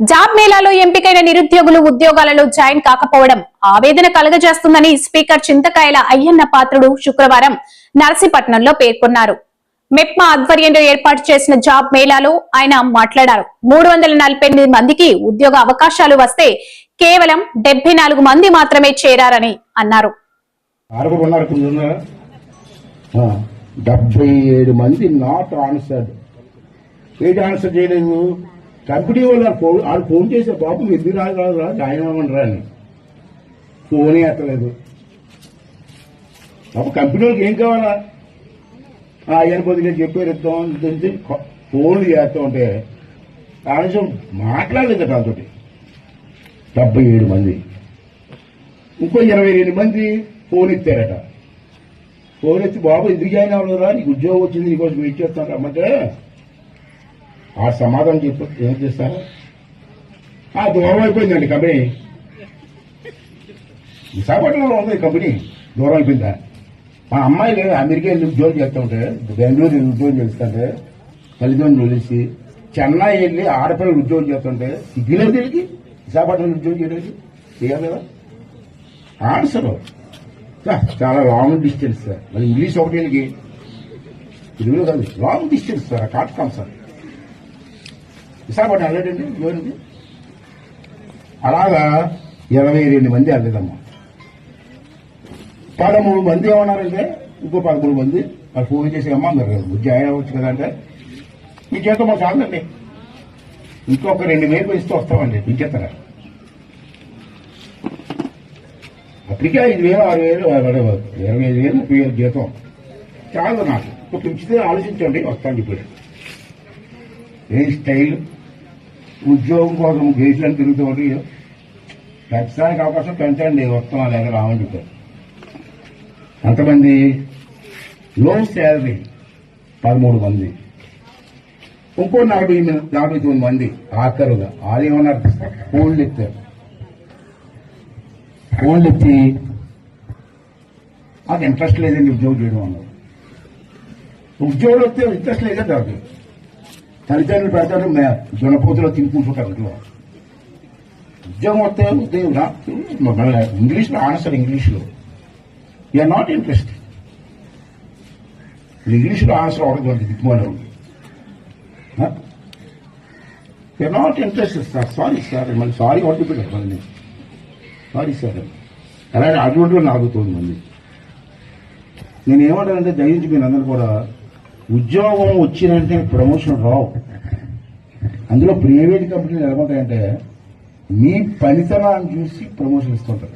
Job మేళాలో ఎంపికైన నిరుద్యోగులు ఉద్యోగాలలో జాయిన్ కాకపోవడం ఆవేదన కలగజేస్తుందని స్పీకర్ చింతకాయల అయ్యన్న పాత్రుడు శుక్రవారం నర్సీపట్నంలో పేర్కొన్నారు. మెప్మా ఆధ్వర్యంలో ఏర్పాటు చేసిన జాబ్ మేళాలో ఆయన మాట్లాడారు. మూడు వందల నలభై ఎనిమిది మందికి ఉద్యోగ అవకాశాలు వస్తే కేవలం డెబ్బై నాలుగు మంది మాత్రమే చేరారని అన్నారు. డెబ్బై ఏడు మంది నాట్ ఆన్సర్డ్ ఏది ఆన్సర్ చేయలేదు? కంపెనీ వాళ్ళు ఫోన్ వాళ్ళు ఫోన్ చేసే బాబు ఎందుకు రాదు రా జాయిన్ అవ్వమంటారా అని. ఫోనే ఎత్తలేదు. అప్పుడు కంపెనీ వాళ్ళకి ఏం కావాలా? ఆయన కొద్దిగా చెప్పారు ఇద్దాం తెలిసి ఫోన్లు చేస్తూ ఉంటే కనీసం మాట్లాడలేదు దాంతో డెబ్బై ఏడు మంది. ఇంకో ఇరవై రెండు మంది ఫోన్ ఎత్తారట. ఫోన్ ఇచ్చి బాబు ఎందుకు జాయిన్ అవ్వలేదురా నీకు ఉద్యోగం వచ్చింది నీకోసం వెయిట్ చేస్తాను రమ్మంటే ఆ సమాధానం చెప్పు. ఏం చేస్తారు? ఆ దూరం అయిపోయిందండి కంపెనీ. విశాఖపట్నంలో ఉంది కంపెనీ. దూరం అయిపోయిందా? మా అమ్మాయిలు అమెరికా వెళ్ళి ఉద్యోగం చేస్తూ ఉంటే బెంగళూరు వెళ్ళి ఉద్యోగం చేస్తుంటే తల్లిదండ్రులు వదిలేసి చెన్నై వెళ్ళి ఆడపిల్లలు ఉద్యోగం చేస్తుంటే సిగ్గులేదు వీళ్ళకి? విశాఖపట్నం ఉద్యోగం చేయడానికి? చేయాలి కదా ఆన్సర్ చాలా లాంగ్ డిస్టెన్స్ సార్ మరి ఇంగ్లీష్ ఒకటి వీళ్ళకి. తెలుగులో కాదు. లాంగ్ డిస్టెన్స్ సార్ కాట్కాం సార్ విశాఖపట్నం వెళ్ళడండి ఎవరింది అలాగా ఇరవై రెండు మంది వెళ్ళదమ్మా పదమూడు మంది ఏమన్నారంటే? ఇంకో పదమూడు మంది. వాళ్ళు ఫోన్ చేసి అమ్మా మీరు జాయిన్ అవ్వచ్చు కదా అంటే మీ చేత మాకు చాలండి ఇంకొక రెండు వేలు ఇస్తూ వస్తామండి. మీ చేతరా అప్పటికే ఐదు వేలు ఆరు వేలు ఇరవై ఐదు వేలు ముప్పై వేలు జీతం. చాలు నాకు. ఇప్పుడు పెంచితే ఆలోచించండి వస్తాను ఇప్పుడు. ఏం స్టైల్? ఉద్యోగం కోసం గేట్లను తిరుగుతూ ఉంటే పెంచడానికి అవకాశం పెంచండి వస్తాం లేక రామని చెప్పారు. ఎంతమంది లో శాలరీ పదమూడు మంది ఇంకో నలభై నలభై తొమ్మిది మంది ఆఖరుగా వాళ్ళు ఏమన్నారు ఫోన్లు ఎత్తారు ఫోన్లు ఎత్తి అది ఇంట్రెస్ట్ లేదండి ఉద్యోగం చేయడం అన్నారు. ఉద్యోగం వస్తే ఇంట్రెస్ట్ లేదా నాకు తల్లిదండ్రులు పెడతారు జొన్నపోతులో తిని కూర్చుంటారు ఇంట్లో ఉద్యోగం వస్తే ఉద్యోగం రాదు మళ్ళీ ఇంగ్లీష్లో ఆన్సర్ ఇంగ్లీష్లో యూఆర్ నాట్ ఇంట్రెస్ట్ ఇంగ్లీష్లో ఆన్సర్ అవడం దిక్కుమాలి you are not interest sir sorry sir మళ్ళీ సారీ ఒకటి పెట్టారు మళ్ళీ. సారీ సార్ అలాగే అటువంటి వాళ్ళు నాకు తొమ్మిది నేను ఏమంటానంటే దయించి మీరు అందరూ కూడా ఉద్యోగం వచ్చినంటే ప్రమోషన్ రావు. అందులో ప్రైవేట్ కంపెనీలు ఎలాగుంటాయంటే మీ పనితనాన్ని చూసి ప్రమోషన్ ఇస్తుంటారు.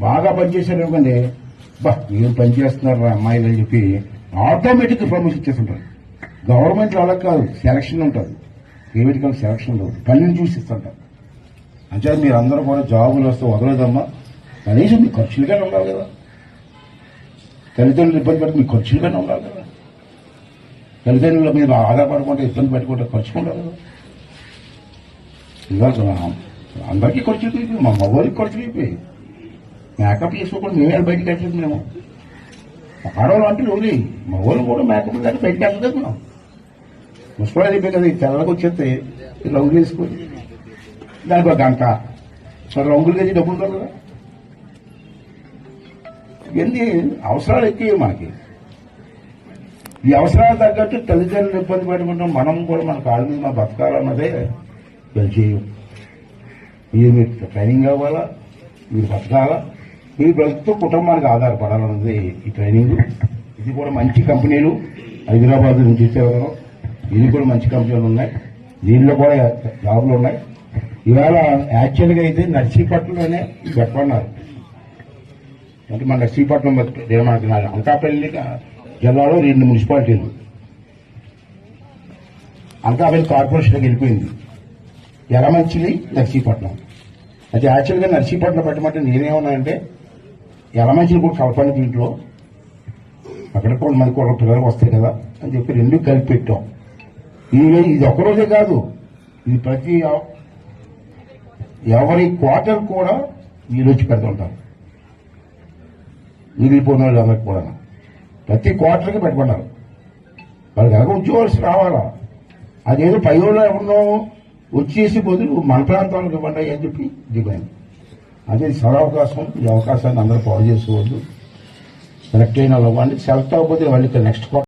బాగా పనిచేశారు అనుకోండి బా ఏం పని చేస్తున్నారు రా అమ్మాయిలు అని చెప్పి ఆటోమేటిక్ ప్రమోషన్ ఇచ్చేస్తుంటారు. గవర్నమెంట్ అలా కాదు సెలక్షన్ ఉంటుంది. ప్రైవేట్ కంపెనీ సెలక్షన్ ఉండదు. పనిని చూసి ఇస్తుంటారు. అంటే మీరు అందరూ కూడా జాబులు వస్తే వదలదమ్మా కనీసం మీ ఖర్చులుగానే ఉండాలి కదా. తల్లిదండ్రులు ఇబ్బంది పడితే మీ ఖర్చులుగానే ఉండాలి కదా. తల్లిదండ్రుల మీద ఆధారపడకుండా ఇబ్బంది పెట్టుకుంటే ఖర్చుకుంటారు కదా ఇవాళ అందరికీ ఖర్చులు అయిపోయి మా మగవారికి ఖర్చులు అయిపోయి మేకప్ చేసుకోకుండా మేమే బయటకు వెళ్ళలేదు మేము. ఆడవాళ్ళు అంటే ఉంది మగవాళ్ళు కూడా మేకప్ దాన్ని బయటకు వెళ్ళలేదు మనం. అయిపోయి కదా ఈ తెల్లకి వచ్చేస్తే రంగులు వేసుకొని. దానికి ఒక గంట. మరి రంగులు తెచ్చి డబ్బులు కదా ఇవన్నీ అవసరాలు ఎక్కువ మనకి. ఈ అవసరాలు తగ్గట్టు తల్లిదండ్రులు ఇబ్బంది పెట్టుకుంటాం. మనం కూడా మన కాళ్ళ మీద మన బతకాలన్నదే వీళ్ళు చేయం మీరు ట్రైనింగ్ కావాలా మీరు బతకాలా? మీరు బ్రతుకుతూ కుటుంబానికి ఆధారపడాలన్నది ఈ ట్రైనింగ్ ఇది కూడా మంచి కంపెనీలు. హైదరాబాద్ నుంచి వచ్చేవారు. ఇది కూడా మంచి కంపెనీలు ఉన్నాయి. దీనిలో కూడా జాబులు ఉన్నాయి. ఇవాళ యాక్చువల్గా అయితే నర్సీపట్నంలోనే పెట్టమన్నారు అంటే మన నర్సీపట్నం బతుకు- మనకి నా- జిల్లాలో రెండు మున్సిపాలిటీలు. అనకాపల్లి కార్పొరేషన్కి వెళ్ళిపోయింది. ఎలమంచిలి నర్సీపట్నం. అయితే యాక్చువల్గా నర్సీపట్నం పెట్టమంటే నేనేమన్నానంటే ఎలమంచిలి కూడా కలపండి దీంట్లో. అక్కడ కొంతమంది కూడా పిల్లలు వస్తాయి కదా అని చెప్పి రెండు కలిపి పెట్టాం. ఇది ఇది ఒక్కరోజే కాదు. ఇది ప్రతి ఎవరి క్వార్టర్ కూడా వీళ్ళు వచ్చి పెడుతుంటారు. మిగిలిపోయిన వాళ్ళు అందరికి కూడా ప్రతి క్వార్టర్కి పెట్టుకున్నారు. వాళ్ళకి ఎలాగో ఉద్యోగాలు రావాలా? అదేదో పై వాళ్ళు ఎవరినో వచ్చేసి బదులు మన ప్రాంతాలకు ఇవ్వండి అని చెప్పి దిగాను. అదే సరవకాశం ఈ అవకాశాన్ని అందరూ పాడు చేసుకోవద్దు. సెలెక్ట్ అయిన వాళ్ళు ఇవ్వండి సెలెక్ట్ అవ్వకపోతే వాళ్ళు నెక్స్ట్ నెక్స్ట్